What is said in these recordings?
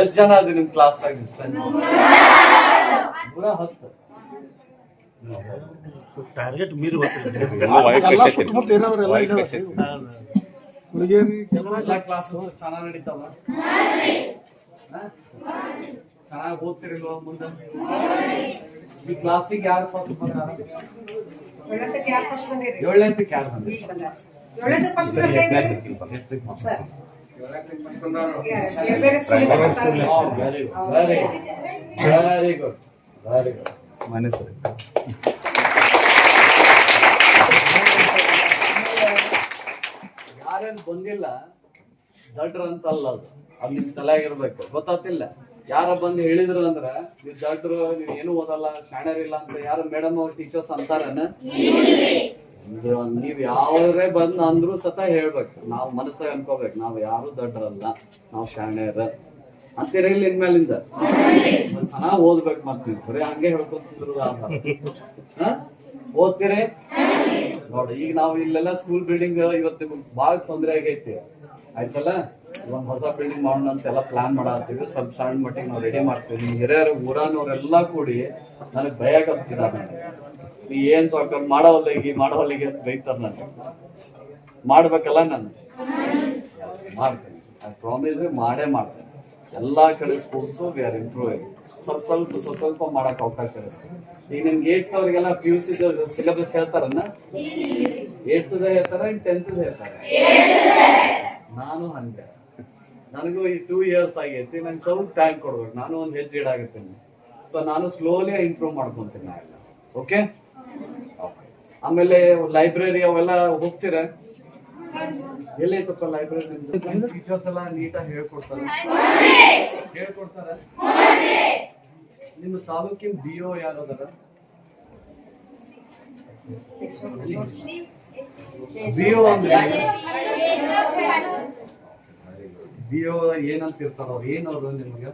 ಎಷ್ಟ್ ಜನ ಅದ ನಿಮ್ ಕ್ಲಾಸ್ ನೂರ ಹತ್ತು. ಟಾರ್ಗೆಟ್ ಮೀರಿ ಗೊತ್ತಿಲ್ಲ ಎಲ್ಲ ಕ್ಲಾಸಸ್ ಚೆನ್ನಾಗ್ ನಡೀತಾವ ಚೆನ್ನಾಗಿ ಓದ್ತಿರಿಲ್ವ ಮುಂದೆ ಈ ಕ್ಲಾಸಿಗೆ ಯಾರು ಫಸ್ಟ್ ಬಂದಾರ ಏಳನೇದಕ್ಕೆ ಯಾರು ಫಸ್ಟ್ ಬಂದಿರಿ ಏಳನೇದಕ್ಕೆ ಯಾರು ಬಂದ್ರಿ ಏಳನೇದಕ್ಕೆ ಫಸ್ಟ್ ಬಂದಿರಿ ಸರ್ ಬೇರೆ ಬೇರೆ ಸ್ಕೂಲಿಗೆ ಬರ್ತಾರಲ್ಲ very good very good very good ಮನೆ ಸರಿ ಯಾರೇನ್ ಬಂದಿಲ್ಲ ದಡ್ರ ಅಂತಲ್ಲ ಅದು. ಅದು ನಿಮ್ ತಲೆಯಾಗಿರ್ಬೇಕು. ಗೊತ್ತಾತಿಲ್ಲ ಯಾರ ಬಂದು ಹೇಳಿದ್ರು ಅಂದ್ರ, ನೀವ್ ದಡ್ರು, ನೀವ್ ಏನು ಓದಲ್ಲ ಶಾಣರಿಲ್ಲ ಅಂತ ಯಾರು ಮೇಡಮ್ ಅವ್ರ ಟೀಚರ್ಸ್ ಅಂತಾರನ? ನೀವ್ ಯಾವ್ರೇ ಬಂದ್ ಅಂದ್ರು ಸತ ಹೇಳ್ಬೇಕು. ನಾವ್ ಮನಸ್ಸಾಗ ಅನ್ಕೋಬೇಕು. ನಾವ್ ಯಾರು ದಡ್ರಲ್ಲ, ನಾವ್ ಶಾಣ್ಯರ. ಅಂತೀರಿಲ್ಲ ಇನ್ಮೇಲಿಂದ? ಚೆನ್ನಾಗ್ ಓದ್ಬೇಕು ಮತ್ತೆ ಬರೀ ಹಂಗೆ ಹೇಳ್ಕೊತಿದ್ರು ಓದ್ತೀರಿ? ನೋಡಿ, ಈಗ ನಾವು ಇಲ್ಲೆಲ್ಲ ಸ್ಕೂಲ್ ಬಿಲ್ಡಿಂಗ್ ಇವತ್ತು ಬಹಳ ತೊಂದರೆ ಆಗೈತಿ. ಆಯ್ತಲ್ಲ? ಒಂದ್ ಹೊಸ ಬಿಲ್ಡಿಂಗ್ ಮಾಡೋಣ ಅಂತೆಲ್ಲ ಪ್ಲಾನ್ ಮಾಡತ್ತೀವಿ. ಸ್ವಲ್ಪ ಸಣ್ಣ ಮಟ್ಟಿಗೆ ನಾವು ರೆಡಿ ಮಾಡ್ತೀವಿ. ನಿಮ್ ಹಿರಿಯರು, ಊರಾನವರೆಲ್ಲ ಕೂಡಿ ನನಗೆ ಭಯ ಕಲ್ತಿದ್ದಾರೆ ನೀ ಏನ್ ಸಾಕ ಮಾಡವಲ್ಲಿಗೆ ಮಾಡವಲ್ಲಿಗೆ ಅಂತ ಬೈತಾರ ನನಗೆ ಮಾಡ್ಬೇಕಲ್ಲ ನಾನು ಮಾಡ್ತೀನಿ. ಐ ಪ್ರಾಮಿಸ್ ಮಾಡೇ ಮಾಡ್ತೇನೆ. ಎಲ್ಲಾ ಕಡೆ ಸ್ಪೋರ್ಟ್ಸ್ ವಿ ಆರ್ ಇಂಪ್ರೂವಿಂಗ್ ಸ್ವಲ್ಪ ಸ್ವಲ್ಪ ಸ್ವಲ್ಪ ಸ್ವಲ್ಪ ಮಾಡಕ್ ಅವಕಾಶ ಇರುತ್ತೆ. ಈಗ ನಿಮ್ಗೆ ಏಟ್ ಅವ್ರಿಗೆಲ್ಲ ಪಿ ಯು ಸಿ ಸಿಲೆಬಸ್ ಹೇಳ್ತಾರನ್ನ ಏಟ್ದ ಹೇಳ್ತಾರ ಟೆಂತ್ ಹೇಳ್ತಾರೆ. ನಾನು ಹಂಗೆ. ನನಗೂ ಈ ಟೂ ಇಯರ್ಸ್ ಆಗೈತಿ, ನಂಗೆ ಸ್ವಲ್ಪ ಟೈಮ್ ಕೊಡ್ಬೇಕು. ನಾನು ಒಂದು ಹೆಜ್ಜೆ ಇಡಾಗುತ್ತೇನೆ ಸೊ ನಾನು ಸ್ಲೋಲಿ ಇಂಪ್ರೂವ್ ಮಾಡ್ಕೊತೀನಿ. ಓಕೆ? ಆಮೇಲೆ ಲೈಬ್ರರಿ ಅವೆಲ್ಲ ಹೋಗ್ತೀರಾ? ಎಲ್ಲೈತಪ್ಪ ಲೈಬ್ರರಿ ಟೀಚರ್ಸ್ ಎಲ್ಲ ನೀಟಾಗಿ ಹೇಳ್ಕೊಡ್ತಾರೆ. ಹೇಳ್ಕೊಡ್ತಾರೆ. ನಿಮ್ಮ ತಾಲೂಕಿನ ಬಿ ಒ ಯಾರು ಅದಾರ? ಬಿ ಒ ಅಂದ್ರೆ ಬಿ ಒ ಏನಂತ ಇರ್ತಾರ ಅವ್ರು ಏನವ್ರು ನಿಮಗೆ?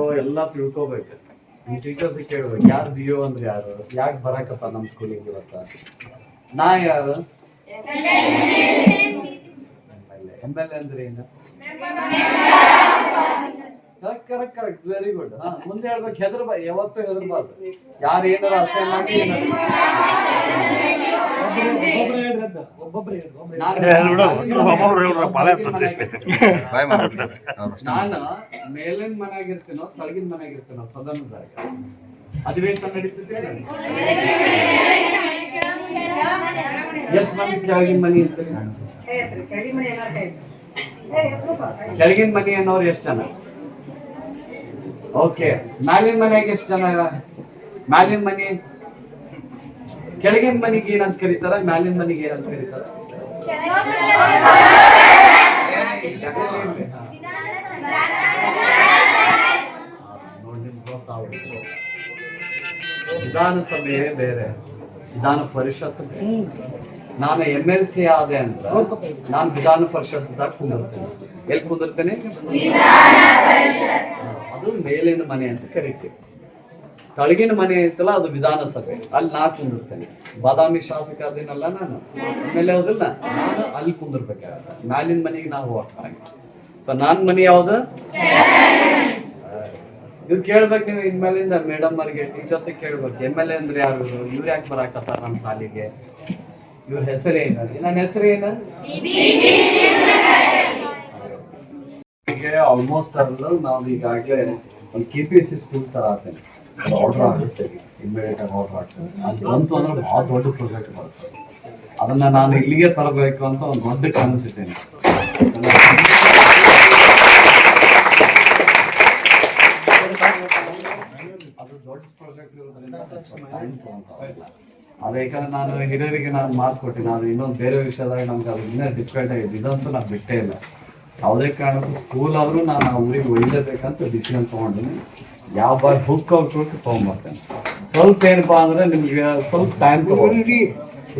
ಒ ಎಲ್ಲ ತಿಳ್ಕೋಬೇಕು. ಟೀಚರ್ಸ್ ಕೇಳ್ಬೇಕು ಯಾರು ಬಿ ಒ ಅಂದ್ರೆ ಯಾರು? ಯಾಕೆ ಬರಕಪ್ಪ ನಮ್ಮ ಸ್ಕೂಲಿಗೆ ಇವತ್ತ? ನಾ ಯಾರು? ಎಂ ಎಲ್ ಎ ಅಂದ್ರೆ ಏನು? ಕರೆಕ್ಟ್ ಕರೆಕ್ಟ್ ವೆರಿ ಗುಡ್ ಹಾ, ಮುಂದೆ ಹೇಳ್ಬೇಕು, ಹೆದ್ರ ಯಾವತ್ತೂ ಹೆದರ್ಬಾರ್ದು. ಯಾರು ಏನಾರ ಅಸಹ್ಯ ಮಾಡಿ ನಾನು ಮೇಲಿನ ಮನೆಯಾಗಿರ್ತೀನೋ ತಳಗಿನ ಮನೆಯಾಗಿರ್ತೀನೋ ಸದನದಾಗ ಅಧಿವೇಶನ ನಡೀತಿದ್ದೆ ಎಸ್ ಕೆಳಗಿನ ಮನೆ ಇರ್ತೀರಿ ಕೆಳಗಿನ ಮನೆ ಏ ಕೆಳಗಿನ ಮನೆ ಅನ್ನೋರು ಎಷ್ಟು ಜನ? ಓಕೆ ಮ್ಯಾಲಿನ ಮನೆಯಾಗ ಎಷ್ಟು ಜನ ಮ್ಯಾಲಿನ ಮನೆ ಕೆಳಗಿನ ಮನೆಗೆ ಏನಂತ ಕರೀತಾರ, ಮ್ಯಾಲಿನ ಮನೆಗೆ ಏನಂತ ಕರೀತಾರ. ವಿಧಾನಸಭೆ ಬೇರೆ. ವಿಧಾನ ಪರಿಷತ್ ನಾನು ಎಂ ಎಲ್ ಸಿ ಆದೆ ಅಂತ ನಾನು ವಿಧಾನ ಪರಿಷತ್ದಾಗ ಕುಂದಿರ್ತೇನೆ. ಎಲ್ಲಿ ಕುಂದಿರ್ತೇನೆ? ಅದು ಮೇಲಿನ ಮನೆ ಅಂತ ಕರಿತೀವಿ. ತಳಗಿನ ಮನೆ ಐತಲ್ಲ, ಅದು ವಿಧಾನಸಭೆ. ಅಲ್ಲಿ ನಾ ಕುಂದಿರ್ತೇನೆ. ಬಾದಾಮಿ ಶಾಸಕ ಅದೇನಲ್ಲ ನಾನು ಆಮೇಲೆ ಹೌದಿಲ್ಲ ನಾನು ಅಲ್ಲಿ ಕುಂದಿರ್ಬೇಕಾಗ ಮ್ಯಾಲಿನ ಮನೆಗೆ ನಾವು ಹೋಗ್ತಾರೆ ಸೊ ನಾನ್ ಮನೆ ಯಾವ್ದು? ಇವ್ರು ಕೇಳ್ಬೇಕು ನೀವು ಇನ್ಮೇಲಿಂದ. ಮೇಡಮ್ ಅವ್ರಿಗೆ ಟೀಚರ್ಸ್ ಕೇಳ್ಬೇಕು. ಎಂ ಎಲ್ ಎ ಅಂದ್ರೆ ಯಾರು? ಇವ್ರು ಯಾಕೆ ಬರಾಕತ್ತಾರ ನಮ್ಮ ಸಾಲಿಗೆ ಇವ್ರ ಹೆಸರೇನು ನನ್ನ ಹೆಸರೇನು ಆಲ್ಮೋಸ್ಟ್ ಅಲ್ಲ ನಾವು ಈಗಾಗಲೇ ಒಂದು K P S C school ತರ ಆಗ್ತೇನೆ ಆರ್ಡರ್ ಆಗುತ್ತೆ ಇಮಿಡಿಯೇಟ್ ಆಗಿ ಆರ್ಡರ್ ಆಗ್ತದೆ ಅದು ಬಂತು ಅಂದ್ರೆ ಭಾಳ ದೊಡ್ಡ ಪ್ರಾಜೆಕ್ಟ್ ಬರುತ್ತೆ. ಅದನ್ನ ನಾನು ಇಲ್ಲಿಗೆ ತರಬೇಕು ಅಂತ ಒಂದು ದೊಡ್ಡ ಕನಸಿದ್ದೇನೆ ಅದು ದೊಡ್ಡ ಪ್ರಾಜೆಕ್ಟ್ ಇರೋದ್ರಿಂದ. ಅದು ಯಾಕಂದ್ರೆ ನಾನು ಹಿರಿಯರಿಗೆ ನಾನು ಮಾತು ಅದು ಇನ್ನೊಂದು ಬೇರೆ ವಿಷಯದಾಗ ನಮ್ಗೆ ಅದು ಇನ್ನೂ ಡಿಫ್ರೆಂಟ್ ಆಗಿದೆ. ಇದಂತೂ ನಾನು ಬಿಟ್ಟೇ ಇಲ್ಲ. ಯಾವುದೇ ಕಾರಣಕ್ಕೂ ಸ್ಕೂಲ್ ಆದರೂ ನಾನು ಆ ಊರಿಗೆ ಒಯ್ಯಲೇಬೇಕಂತ ಡಿಸಿಷನ್ ತೊಗೊಂಡಿನಿ. ಯಾವ ಬಾರಿ ಹುಕ್ ಔಟ್ ತೊಗೊಂಬರ್ತೇನೆ. ಸ್ವಲ್ಪ ಏನಪ್ಪಾ ಅಂದ್ರೆ ನಿಮಗೆ ಸ್ವಲ್ಪ ಟೈಮ್ ತೊಗೊಂಡು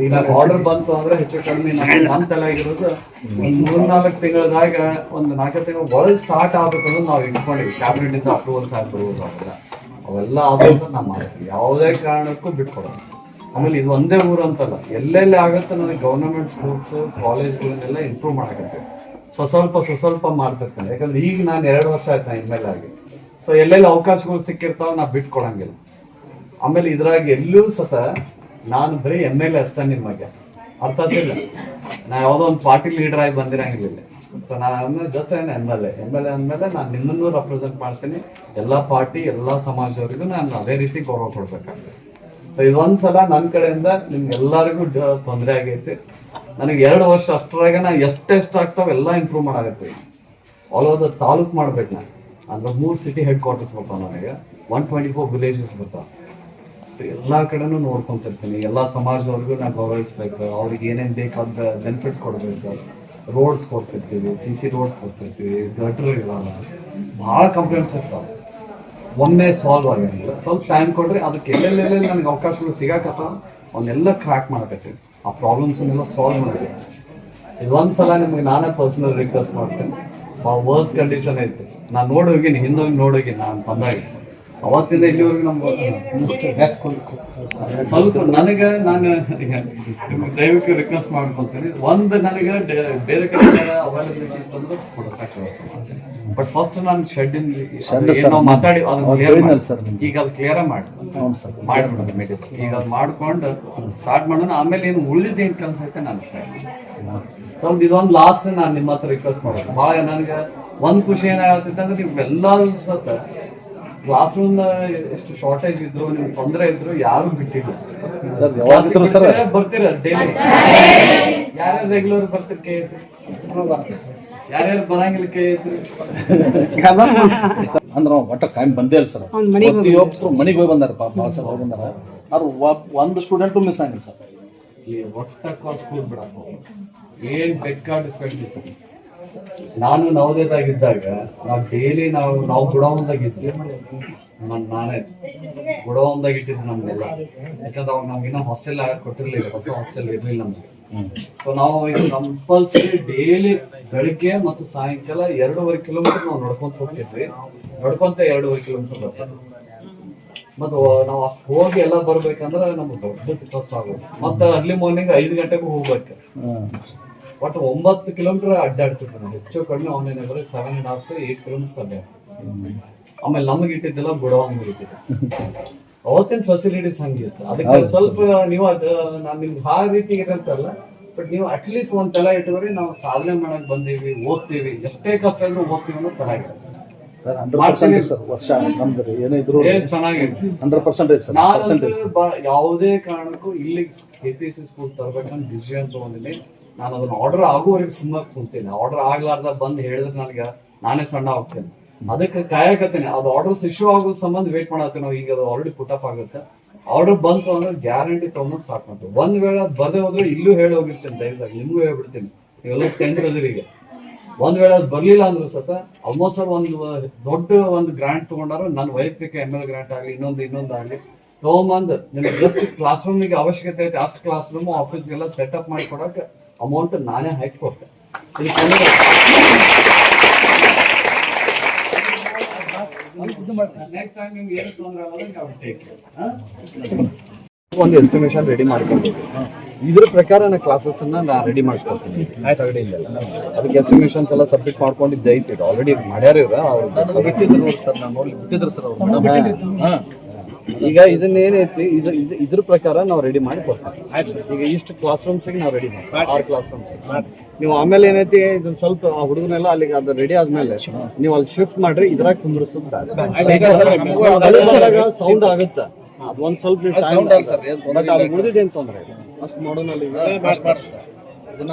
ಈಗ ಆರ್ಡರ್ ಬಂತು ಅಂದ್ರೆ ಹೆಚ್ಚು ಕಡಿಮೆ ನನಗೆ ನನ್ನ ಆಗಿರೋದು ಒಂದು ಮೂರ್ನಾಲ್ಕು ತಿಂಗಳದಾಗ ಒಂದು ನಾಲ್ಕು ತಿಂಗಳ ಒಳಗೆ ಸ್ಟಾರ್ಟ್ ಆಗ್ಬೇಕಂದ್ರೆ ನಾವು ಇಟ್ಕೊಂಡಿವಿ. ಕ್ಯಾಬಿನೆಟ್ ಇಂದ ಆಗಿ ಬರುವುದು ಅವೆಲ್ಲ ಅವೆಲ್ಲ ಆಗೋದು ನಾವು ಮಾಡ್ತೀವಿ ಯಾವುದೇ ಕಾರಣಕ್ಕೂ ಬಿಟ್ಕೊಡೋದು. ಆಮೇಲೆ ಇದು ಒಂದೇ ಊರು ಅಂತಲ್ಲ, ಎಲ್ಲೆಲ್ಲಿ ಆಗುತ್ತೆ ನನಗೆ ಗೌರ್ಮೆಂಟ್ ಸ್ಕೂಲ್ಸು ಕಾಲೇಜ್ಗಳನ್ನೆಲ್ಲ ಇಂಪ್ರೂವ್ ಮಾಡಕತ್ತೆ ಸ್ವಸ್ವಲ್ಪ ಸ್ವಲ್ಪ ಮಾಡ್ತಿರ್ತೀನಿ. ಯಾಕಂದ್ರೆ ಈಗ ನಾನು ಎರಡು ವರ್ಷ ಆಯ್ತು ನಾನು ಎಂ ಆಗಿ. ಸೊ ಎಲ್ಲೆಲ್ಲಿ ಅವಕಾಶಗಳು ಸಿಕ್ಕಿರ್ತಾವ ನಾ ಬಿಟ್ಕೊಡಂಗಿಲ್ಲ. ಆಮೇಲೆ ಇದ್ರಾಗ ಎಲ್ಲೂ ಸತ ನಾನು ಬರೀ ಎಂ ಎಲ್ ಎ ಅಷ್ಟೇ ನಿಮಗೆ ಅರ್ಥ ಆಗ್ತಿಲ್ಲ ನಾ ಯಾವುದೋ ಒಂದು ಪಾರ್ಟಿ ಲೀಡರ್ ಆಗಿ ಬಂದಿರಂಗಿಲ್ಲ. ಸೊ ನಾನು ಜಸ್ಟ್ ಏನು M L A M L A ಅಂದಮೇಲೆ ನಾನು ನಿಮ್ಮನ್ನು ರೆಪ್ರೆಸೆಂಟ್ ಮಾಡ್ತೀನಿ. ಎಲ್ಲ ಪಾರ್ಟಿ ಎಲ್ಲ ಸಮಾಜದವರಿಗೂ ನಾನು ಅದೇ ರೀತಿ ಗೌರವ ಕೊಡ್ಬೇಕಾಗ್ತದೆ. ಸೊ ಇದೊಂದ್ಸಲ ನನ್ನ ಕಡೆಯಿಂದ ನಿಮ್ಗೆಲ್ಲರಿಗೂ ತೊಂದರೆ ಆಗೈತಿ. ನನಗೆ ಎರಡು ವರ್ಷ ಅಷ್ಟರಾಗ ನಾ ಎಷ್ಟೆಷ್ಟು ಆಗ್ತಾವೆ ಎಲ್ಲ ಇಂಪ್ರೂವ್ ಮಾಡಾಗತ್ತೆ. ಆಲ್ ಓವರ್ ದ ತಾಲೂಕ್ ಮಾಡ್ಬೇಕು ನಾನು. ಅಂದ್ರೆ ಮೂರು ಸಿಟಿ ಹೆಡ್ ಕ್ವಾರ್ಟರ್ಸ್ ಬರ್ತಾವೆ ನನಗೆ. ಒನ್ ಟ್ವೆಂಟಿ ಫೋರ್ ವಿಲೇಜಸ್ ಬರ್ತಾವೆ. ಸೊ ಎಲ್ಲ ಕಡೆನೂ ನೋಡ್ಕೊಂತಿರ್ತೀನಿ ಎಲ್ಲ ಸಮಾಜದವ್ರಿಗೂ ನಾನು ಗೌರವಿಸ್ಬೇಕು. ಅವ್ರಿಗೆ ಏನೇನು ಬೇಕಾದ ಬೆನಿಫಿಟ್ಸ್ ಕೊಡಬೇಕು. ರೋಡ್ಸ್ ಕೊಡ್ತಿರ್ತೀವಿ ಸಿ ಸಿ ರೋಡ್ಸ್ ಕೊಡ್ತಿರ್ತೀವಿ ಗಟ್ರ್ ಇರಲ್ಲ ಭಾಳ ಕಂಪ್ಲೇಂಟ್ಸ್ ಇರ್ತಾವೆ. ಒಮ್ಮೆ ಸಾಲ್ವ್ ಆಗಿರಲಿಲ್ಲ ಸ್ವಲ್ಪ ಟೈಮ್ ಕೊಡ್ರಿ ಅದಕ್ಕೆ ಎಲ್ಲೆಲ್ಲೆಲ್ಲಿ ನನಗೆ ಅವಕಾಶಗಳು ಸಿಗಾಕತ್ತಾವ ಅವನ್ನೆಲ್ಲ ಕ್ರ್ಯಾಕ್ ಮಾಡಕತ್ತೀನಿ. ಆ ಪ್ರಾಬ್ಲಮ್ಸನ್ನೆಲ್ಲ ಸಾಲ್ವ್ ಮಾಡ್ತೀನಿ ಇದೊಂದ್ಸಲ ನಿಮ್ಗೆ ನಾನೇ ಪರ್ಸನಲ್ ರಿಕ್ವೆಸ್ಟ್ ಮಾಡ್ತೇನೆ. ವರ್ಸ್ ಕಂಡೀಷನ್ ಐತೆ ನಾನು ನೋಡೋಗಿನಿ, ಹಿಂದೋಗಿ ನೋಡೋಗಿನಿ ನಾನು ಬಂದಾಗ. ಅವತ್ತಿಂದ ಇಲ್ಲಿವರೆಗೂ ನಮ್ಗೆ ಸ್ವಲ್ಪ ನನಗೆ ನಾನು ನಿಮ್ಗೆ ದಯವಿಟ್ಟು ರಿಕ್ವೆಸ್ಟ್ ಮಾಡ್ಕೊಳ್ತೀನಿ. ಒಂದು ನನಗೆ ಬೇರೆ ಕಡೆ ಅವೈಲಬಿಲಿಟಿ ಇತ್ತಂದ್ರೆ ಕೊಡಸಕ್ಕೆ ವ್ಯವಸ್ಥೆ ಮಾಡ್ತೀನಿ. ಬಟ್ ಫಸ್ಟ್ ನಾನು ಶೆಡ್ ನಾವು ಮಾತಾಡಿ ಅದನ್ನ ಕ್ಲಿಯರ್. ಈಗ ಅದು ಕ್ಲಿಯರ್ ಮಾಡಿ ಮಾಡ್ಬಿಡೋದು ಇಮಿಡಿಯೇಟ್ ಈಗ ಅದು ಮಾಡ್ಕೊಂಡು ಸ್ಟಾರ್ಟ್ ಮಾಡೋಣ. ಆಮೇಲೆ ಏನು ಉಳಿದ ಏನು ಕೆಲಸ ಐತೆ ನಾನು. ಸ್ವಲ್ಪ ಇದೊಂದು ಲಾಸ್ಟ್ ನಾನು ನಿಮ್ಮ ಹತ್ರ ರಿಕ್ವೆಸ್ಟ್ ಮಾಡೋದು ಭಾಳ ನನಗೆ ಒಂದು ಖುಷಿ ಏನಾಗುತ್ತೆ ಅಂದ್ರೆ ನೀವು ಎಲ್ಲರೂ ಕ್ಲಾಸ್ ರೂಮ್ ಎಷ್ಟು ಶಾರ್ಟೇಜ್ ಇದ್ರು ನಿಮ್ಗೆ ತೊಂದರೆ ಇದ್ರು ಯಾರು ಬಿಟ್ಟಿಲ್ಲ. Sir sir? ಬರ್ತೀರಾ- ಡೈಲಿ ಯಾರ್ಯಾರು ರೆಗ್ಯುಲರ್ ಬರ್ತೀರಿ ಕೈ? ಯಾರ್ಯಾರು ಬರಂಗಿಲ್ಲ ಕೈ? ಅಂದ್ರೆ ನಾವು ಒಟ್ಟ ಕಾಯಂ ಬಂದೇ ಇಲ್ಲ ಸರ್. ಪ್ರತಿಯೊಬ್ಬರು ಮನೆಗೆ ಹೋಗಿ ಬಂದಾರ ಪಾಪ ಭಾಳ ಸಲ ಹೋಗಿ ಬಂದಾರ. ಆದ್ರೆ ಒಬ್- ಒಂದು ಸ್ಟೂಡೆಂಟು ಮಿಸ್ ಆಗಿಲ್ಲ ಸರ್. ಈ ಒಟ್ಟ ಸ್ಕೂಲ್ ಬಿಡಪ್ಪ. ಏನ್ ಬೇಕಾದ ಡಿಫಿಕಲ್ಟೀಸ್ ನಾನು ನವೋದಯದಾಗಿದ್ದಾಗ ನಾವು ಡೈಲಿ ನಾವು ನಾವು ಗುಡಾವನ್ದಾಗ ಇದ್ವಿ ನನ್ ಗುಡಾವನ್ದಾಗ ಇಟ್ಟಿದ್ದು ನಮ್ಗೆಲ್ಲ. ಯಾಕಂದ್ರೆ ಅವಾಗ ಇನ್ನೂ ಹಾಸ್ಟೆಲ್ ಕೊಟ್ಟಿರ್ಲಿಲ್ಲ, ಹೊಸ ಹಾಸ್ಟೆಲ್ ಇರ್ಲಿಲ್ಲ ನಮ್ಗೆ. ಸೊ ನಾವು ಇದು ಕಂಪಲ್ಸರಿ ಡೈಲಿ ಬೆಳಿಗ್ಗೆ ಮತ್ತು ಸಾಯಂಕಾಲ ಎರಡೂವರೆ ಕಿಲೋಮೀಟರ್ ನಾವು ನಡ್ಕೊಂತ ಹೋಗ್ತಿದ್ವಿ. ನಡ್ಕೊಂತ ಎರಡೂವರೆ ಕಿಲೋಮೀಟರ್ ಬರ್ತದೆ. ಮತ್ತು ನಾವು ಅಷ್ಟು ಹೋಗಿ ಎಲ್ಲ ಬರ್ಬೇಕಂದ್ರೆ ನಮ್ಗೆ ದೊಡ್ಡ ಕಷ್ಟ ಆಗೋದು. ಮತ್ತೆ ಅರ್ಲಿ ಮಾರ್ನಿಂಗ್ ಐದು ಗಂಟೆಗೂ ಹೋಗ್ಬೇಕು. ಒಟ್ಟು ಒಂಬತ್ತು ಕಿಲೋಮೀಟರ್ ಅಡ್ಡಾಡ್ತಿದ್ದೆ ನಾನು ಹೆಚ್ಚು ಕಡಿಮೆ ಆನ್ಲೈನ್ ಬರೀ seven and half eight kilometres ಅಡ್ಡಾಡ್ತೀವಿ ಆಮೇಲೆ ನಮಗೆ ಇಟ್ಟಿದ್ದೆಲ್ಲ ಗುಡವಂಗ್ ಇಟ್ಟಿದ್ದೆ. ಅವತ್ತಿನ ಫೆಸಿಲಿಟೀಸ್ ಹಂಗಿತ್ತು ಅದಕ್ಕೆ ಸ್ವಲ್ಪ ನೀವು ಅದು ನಾನು ನಿಮ್ಗೆ ಆ ರೀತಿ ಇರಂತಲ್ಲ ಬಟ್ ನೀವು ಅಟ್ಲೀಸ್ಟ್ ಒಂದ್ ತಲೆ ಇಟ್ಟವ್ರಿ ನಾವು ಸಾಧನೆ ಮಾಡಕ್ ಬಂದೀವಿ ಓದ್ತೀವಿ. ಎಷ್ಟೇ ಕಷ್ಟ ಇದ್ರು ಓದ್ತೀವಿ ಅನ್ನೋ ಚೆನ್ನಾಗಿದೆ. ಯಾವುದೇ ಕಾರಣಕ್ಕೂ ಇಲ್ಲಿ ಕೆ ಪಿ ಸಿ ಸ್ಕೂಲ್ ತರಬೇಕಂತ ಡಿಸಿಷನ್ ತಗೊಂಡಿನಿ. ನಾನು ಅದನ್ನ ಆರ್ಡರ್ ಆಗುವವರೆಗೆ ಸುಮ್ಮನೆ ಕುಂತೀನಿ ಆರ್ಡರ್ ಆಗ್ಲಾರ್ದ ಬಂದು ಹೇಳಿದ್ರೆ ನನಗೆ ನಾನೇ ಸಣ್ಣ ಹೋಗ್ತೇನೆ ಅದಕ್ಕೆ ಕಾಯಕತ್ತೇನೆ. ಅದು ಆರ್ಡರ್ಸ್ ಇಶ್ಯೂ ಆಗೋ ಸಂಬಂಧ ವೇಟ್ ಮಾಡತ್ತೆ ನಾವು. ಈಗ ಅದು ಆಲ್ರೆಡಿ ಪುಟಪ್ ಆಗುತ್ತೆ. ಆರ್ಡರ್ ಬಂತು ಅಂದ್ರೆ ಗ್ಯಾರಂಟಿ ತೊಗೊಂಡು ಸ್ಟಾರ್ಟ್ ಮಾಡ್ತೀವಿ. ಒಂದ್ ವೇಳೆ ಅದು ಬಂದೇ ಹೋದ್ರೆ ಇಲ್ಲೂ ಹೇಳಿ ಹೋಗಿರ್ತೀನಿ ದಯವಿಟ್ಟು. ನಿಮ್ಗೂ ಹೇಳ್ಬಿಡ್ತೀನಿ. ನೀವೆಲ್ಲ ಟೆಂತ್ ಅದ್ರಿ ಈಗ ಒಂದ್ ವೇಳೆ ಅದು ಬರ್ಲಿಲ್ಲ ಅಂದ್ರೂ ಸತ ಆಲ್ಮೋಸ್ಟ್ ಒಂದು ದೊಡ್ಡ ಒಂದು ಗ್ರಾಂಟ್ ತಗೊಂಡಾರ ನನ್ನ ವೈಯಕ್ತಿಕ ಎಂ ಎಲ್ ಗ್ರಾಂಟ್ ಆಗಲಿ, ಇನ್ನೊಂದು ಇನ್ನೊಂದು ಆಗಲಿ ತಗೊಂಬಂದ್. ನಿಮ್ಗೆ ಜಸ್ಟ್ ಕ್ಲಾಸ್ ರೂಮಿಗೆ ಅವಶ್ಯಕತೆ ಐತೆ. ಅಷ್ಟು ಕ್ಲಾಸ್ ರೂಮ್ ಆಫೀಸ್ಗೆಲ್ಲ ಸೆಟಪ್ ಮಾಡಿ ಕೊಡಕ್ಕೆ ಅಮೌಂಟ್ ನಾನೇ ಹಾಕಿ ಕೊಟ್ಟೆ. ಒಂದು ಎಸ್ಟಿಮೇಷನ್ ರೆಡಿ ಮಾಡ್ಕೊಂಡು ಇದ್ರ ಪ್ರಕಾರ ನಾನು ಕ್ಲಾಸಸ್ ಅನ್ನ ನಾನು ರೆಡಿ ಮಾಡ್ಕೊಡ್ತೀನಿ. ಅದಕ್ಕೆ ಎಸ್ಟಿಮೇಷನ್ಸ್ ಎಲ್ಲ ಸಬ್ಮಿಟ್ ಮಾಡ್ಕೊಂಡಿದ್ದೆ. ಐತಿ ಆಲ್ರೆಡಿ ಮಾಡ್ಯಾರ ಅವ್ರು ಬಿಟ್ಟಿದ್ರು ಸರ್ ನಾನು ನೋಡಿ ಬಿಟ್ಟಿದ್ರು ಸರ್ ಅವ್ರು. ಈಗ ಇದನ್ನ ಏನೈತಿ ಇದು ಇದು ಇದ್ರ ಪ್ರಕಾರ ನಾವು ರೆಡಿ ಮಾಡಿ ಕೊಡ್ತೀವಿ. ಈಗ ಇಷ್ಟು ಕ್ಲಾಸ್ ರೂಮ್ಸಿಗೆ ನಾವು ರೆಡಿ ಮಾಡ್ತೀವಿ. ಆರು ಕ್ಲಾಸ್ ರೂಮ್ಸ್ ನೀವು ಆಮೇಲೆ ಏನೈತಿ ಇದು ಸ್ವಲ್ಪ ಆ ಹುಡುಗನೆಲ್ಲ ಅಲ್ಲಿಗೆ ಅದು ರೆಡಿ ಆದ್ಮೇಲೆ ನೀವು ಅಲ್ಲಿ ಶಿಫ್ಟ್ ಮಾಡ್ರಿ ಇದ್ರಾಗ ಕುಂದ್ರಿಸುತ್ತಾಗ ಸೌಂಡ್ ಆಗುತ್ತೆ. ಒಂದ್ ಸ್ವಲ್ಪ ಬಟ್ ಅದು ಉಳಿದಿದೆ ತೊಂದ್ರೆ ಇಲ್ಲ. ಅಷ್ಟು ಮಾಡೋಣ ಅಲ್ಲಿ ಇದನ್ನ